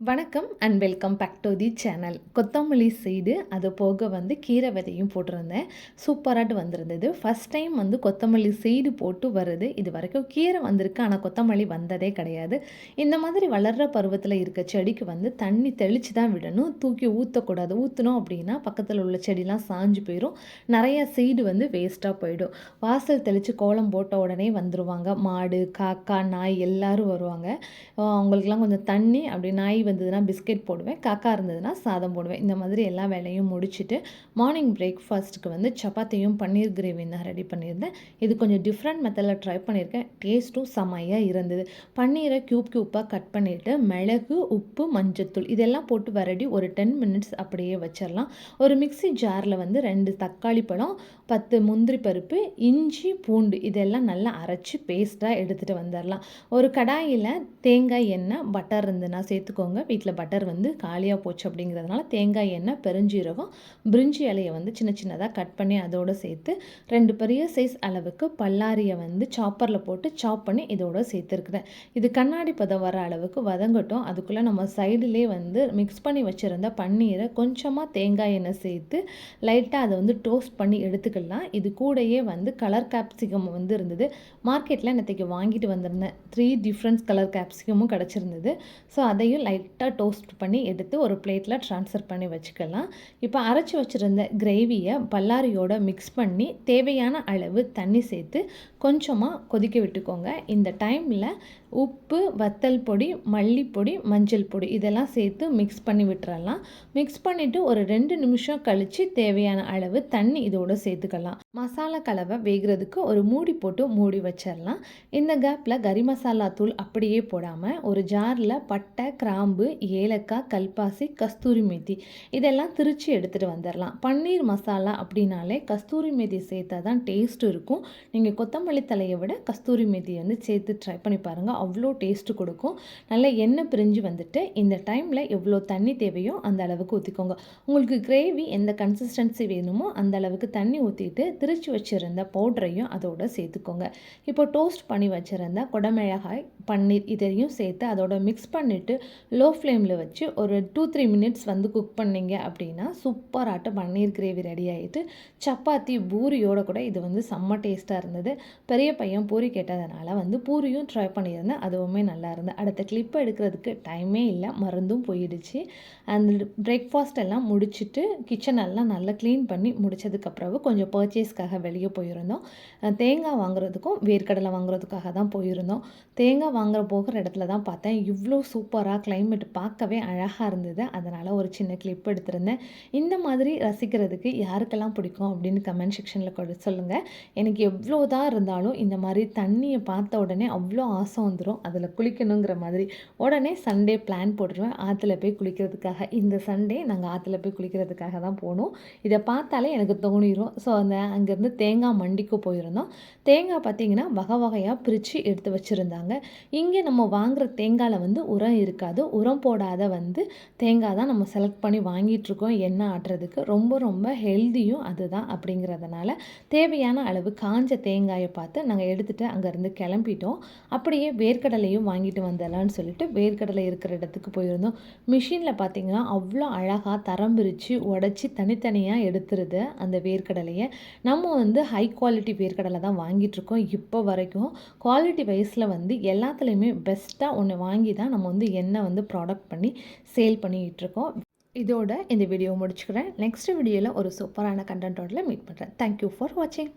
வணக்கம் and welcome back to the channel கொத்தமல்லி seed அது போக வந்து கீரை விதையும் போட்டிருந்தேன். சூப்பராட்டு வந்திருந்தது. ஃபஸ்ட் டைம் வந்து கொத்தமல்லி சீடு போட்டு வருது. இது வரைக்கும் கீரை வந்திருக்கு. ஆனால் கொத்தமல்லி வந்ததே கிடையாது. இந்த மாதிரி வளர்கிற பருவத்தில் இருக்க செடிக்கு வந்து தண்ணி தெளித்து தான் விடணும். தூக்கி ஊற்றக்கூடாது ஊற்றினோம் அப்படின்னா பக்கத்தில் உள்ள செடிலாம் சாஞ்சு போயிடும் நிறையா சீடு வந்து வேஸ்ட்டாக போயிடும். வாசல் தெளித்து கோலம் போட்ட உடனே வந்துடுவாங்க மாடு காக்கா நாய் எல்லோரும் வருவாங்க. அவங்களுக்குலாம் கொஞ்சம் தண்ணி அப்படி நாய் வந்ததுன்னா பிஸ்கெட் போடுவேன் காக்கா இருந்ததுன்னா சாதம் போடுவேன். இந்த மாதிரி எல்லா வேலையும் முடிச்சுட்டு மார்னிங் பிரேக்ஃபாஸ்ட்டுக்கு வந்து சப்பாத்தியும் பன்னீர் கிரேவியும் தான் ரெடி பண்ணியிருந்தேன். இது கொஞ்சம் டிஃப்ரெண்ட் மெத்தடில் ட்ரை பண்ணியிருக்கேன். டேஸ்ட்டும் செமையாக இருந்தது. பன்னீரை க்யூப் க்யூப்பாக கட் பண்ணிவிட்டு மிளகு உப்பு மஞ்சத்தூள் இதெல்லாம் போட்டு வரடி ஒரு டென் மினிட்ஸ் அப்படியே வச்சிடலாம் ஒரு மிக்சி ஜாரில் வந்து ரெண்டு தக்காளி பழம் பத்து முந்திரி பருப்பு இஞ்சி பூண்டு இதெல்லாம் நல்லா அரைச்சி பேஸ்ட்டாக எடுத்துகிட்டு வந்துடலாம் ஒரு கடாயில் தேங்காய் எண்ணெய் பட்டர் இருந்துன்னா சேர்த்துக்கோங்க. வீட்டில் பட்டர் வந்து காலியாக போச்சு அப்படிங்கிறதுனால தேங்காய் எண்ணெய் பெருஞ்சீரகம் பிரிஞ்சி இலையை வந்து சின்ன சின்னதாக கட் பண்ணி அதோடு சேர்த்து ரெண்டு பெரிய சைஸ் அளவுக்கு பல்லாரியை வந்து சாப்பரில் போட்டு சாப் பண்ணி இதோட சேர்த்துருக்குறேன். இது கண்ணாடி பதம் வர அளவுக்கு வதங்கட்டும். அதுக்குள்ளே நம்ம சைடிலே வந்து மிக்ஸ் பண்ணி வச்சுருந்த பன்னீரை கொஞ்சமாக தேங்காய் எண்ணெய் சேர்த்து லைட்டாக அதை வந்து டோஸ்ட் பண்ணி எடுத்துக்கலாம். இது கூடயே வந்து கலர் கேப்சிகம் வந்து இருந்தது. மார்க்கெட்டில் நேற்றுக்கு வாங்கிட்டு வந்திருந்தேன். த்ரீ டிஃப்ரெண்ட்ஸ் கலர் கேப்சிகமும் கிடச்சிருந்தது. ஸோ அதையும் லைட் லைட்டாக டோஸ்ட் பண்ணி எடுத்து ஒரு பிளேட்டில் ட்ரான்ஸ்ஃபர் பண்ணி வச்சுக்கலாம். இப்போ அரைச்சி வச்சுருந்த கிரேவியை பல்லாரியோட மிக்ஸ் பண்ணி தேவையான அளவு தண்ணி சேர்த்து கொஞ்சமாக கொதிக்க விட்டுக்கோங்க. இந்த டைமில் உப்பு வத்தல் பொடி மல்லிப்பொடி மஞ்சள் பொடி இதெல்லாம் சேர்த்து மிக்ஸ் பண்ணி விட்டுறலாம். மிக்ஸ் பண்ணிவிட்டு ஒரு ரெண்டு நிமிஷம் கழித்து தேவையான அளவு தண்ணி இதோடு சேர்த்துக்கலாம். மசாலா கலவை வேகிறதுக்கு ஒரு மூடி போட்டு மூடி வச்சிடலாம் இந்த கேப்பில் கறி மசாலா தூள் அப்படியே போடாமல் ஒரு ஜாரில் பட்டை கிராம்பு ஏலக்காய் கல்பாசி கஸ்தூரி மேத்தி இதெல்லாம் திரித்து எடுத்துகிட்டு வந்துடலாம் பன்னீர் மசாலா அப்படின்னாலே கஸ்தூரி மேத்தி சேர்த்தா தான் டேஸ்ட் இருக்கும். நீங்கள் கொத்தமல்லி தலையை விட கஸ்தூரி மேத்தி வந்து சேர்த்து ட்ரை பண்ணி பாருங்கள் அவ்வளோ டேஸ்ட்டு கொடுக்கும். நல்லா எண்ணெய் பிரிஞ்சு வந்துட்டு இந்த டைமில் எவ்வளோ தண்ணி தேவையோ அந்த அளவுக்கு ஊற்றிக்கோங்க உங்களுக்கு கிரேவி எந்த கன்சிஸ்டன்சி வேணுமோ அந்த அளவுக்கு தண்ணி ஊற்றிட்டு திரிச்சு வச்சுருந்த பவுடரையும் அதோட சேர்த்துக்கோங்க. இப்போ டோஸ்ட் பண்ணி வச்சுருந்த குடமிளகாய் பன்னீர் இதையும் சேர்த்து அதோட மிக்ஸ் பண்ணிவிட்டு லோ ஃப்ளேமில் வச்சு ஒரு டூ த்ரீ மினிட்ஸ் வந்து குக் பண்ணிங்க அப்படின்னா சூப்பராட்ட பன்னீர் கிரேவி ரெடி ஆகிட்டு சப்பாத்தி பூரியோட கூட இது வந்து செம்ம டேஸ்ட்டாக இருந்தது. பெரிய பையன் பூரி கேட்டதுனால வந்து பூரியும் ட்ரை பண்ணியிருந்தேன். அதுவுமே நல்லா இருந்தது. அடுத்த கிளிப் எடுக்கிறதுக்கு டைமே இல்லை. மருந்தும் போயிடுச்சு. அந்த பிரேக்ஃபாஸ்ட் எல்லாம் முடிச்சுட்டு கிச்சன் எல்லாம் நல்லா க்ளீன் பண்ணி முடித்ததுக்கப்புறம் கொஞ்சம் பர்ச்சேஸ்க்காக வெளியே போயிருந்தோம். தேங்காய் வாங்குறதுக்கும் வேர்க்கடலை வாங்குறதுக்காக தான் போயிருந்தோம். தேங்காய் வாங்குற போகிற இடத்துல தான் பார்த்தேன். இவ்வளோ சூப்பராக கிளைமேட் பார்க்கவே அழகாக இருந்தது. அதனால் ஒரு சின்ன கிளிப் எடுத்திருந்தேன். இந்த மாதிரி ரசிக்கிறதுக்கு யாருக்கெல்லாம் பிடிக்கும் அப்படின்னு கமெண்ட் செக்ஷனில் கொடு சொல்லுங்கள் எனக்கு எவ்வளோ தான் இருந்தாலும் இந்த மாதிரி தண்ணியை பார்த்த உடனே அவ்வளோ ஆசை வந்துடும் அதில் குளிக்கணுங்கிற மாதிரி. உடனே சண்டே பிளான் போட்டுருவேன். ஆற்றுல போய் குளிக்கிறதுக்காக. இந்த சண்டே நாங்கள் ஆற்றுல போய் குளிக்கிறதுக்காக தான் போனோம். இதை பார்த்தாலே எனக்கு தோணிடும் ஸோ அந்த அங்கேருந்து தேங்காய் மண்டிக்கு போயிருந்தோம். தேங்காய் பார்த்திங்கன்னா வகை வகையாக பிரித்து எடுத்து வச்சுருந்தாங்க. இங்கே நம்ம வாங்குகிற தேங்காயில் வந்து உரம் இருக்காது. உரம் போடாத வந்து தேங்காய் தான் நம்ம செலக்ட் பண்ணி வாங்கிட்டுருக்கோம். எண்ணெய் ஆட்டுறதுக்கு ரொம்ப ரொம்ப ஹெல்த்தியும் அதுதான் அப்படிங்கிறதுனால தேவையான அளவு காஞ்ச தேங்காயை பார்த்து நாங்கள் எடுத்துகிட்டு அங்கேருந்து கிளம்பிட்டோம். அப்படியே வேர்க்கடலையும் வாங்கிட்டு வந்துடலான்னு சொல்லிட்டு வேர்க்கடலை இருக்கிற இடத்துக்கு போயிருந்தோம். மிஷினில் பார்த்திங்கன்னா அவ்வளோ அழகாக தரம் பிரித்து உடச்சி தனித்தனியாக எடுத்துருது அந்த வேர்க்கடலையை. நம்ம வந்து ஹை குவாலிட்டி வேர்க்கடலை தான் வாங்கிட்டுருக்கோம். இப்போ வரைக்கும் குவாலிட்டி வைஸில் வந்து எல்லாத்துலேயுமே பெஸ்ட்டாக ஒன்று வாங்கி தான் நம்ம வந்து எண்ணெய் வந்து ப்ராடக்ட் பண்ணி சேல் பண்ணிகிட்ருக்கோம் இதோட இந்த வீடியோ முடிச்சுக்கிறேன். நெக்ஸ்ட் வீடியோவில் ஒரு சூப்பரான கண்டென்ட்டோட மீட் பண்ணுறேன் தேங்க்யூ ஃபார் வாட்சிங்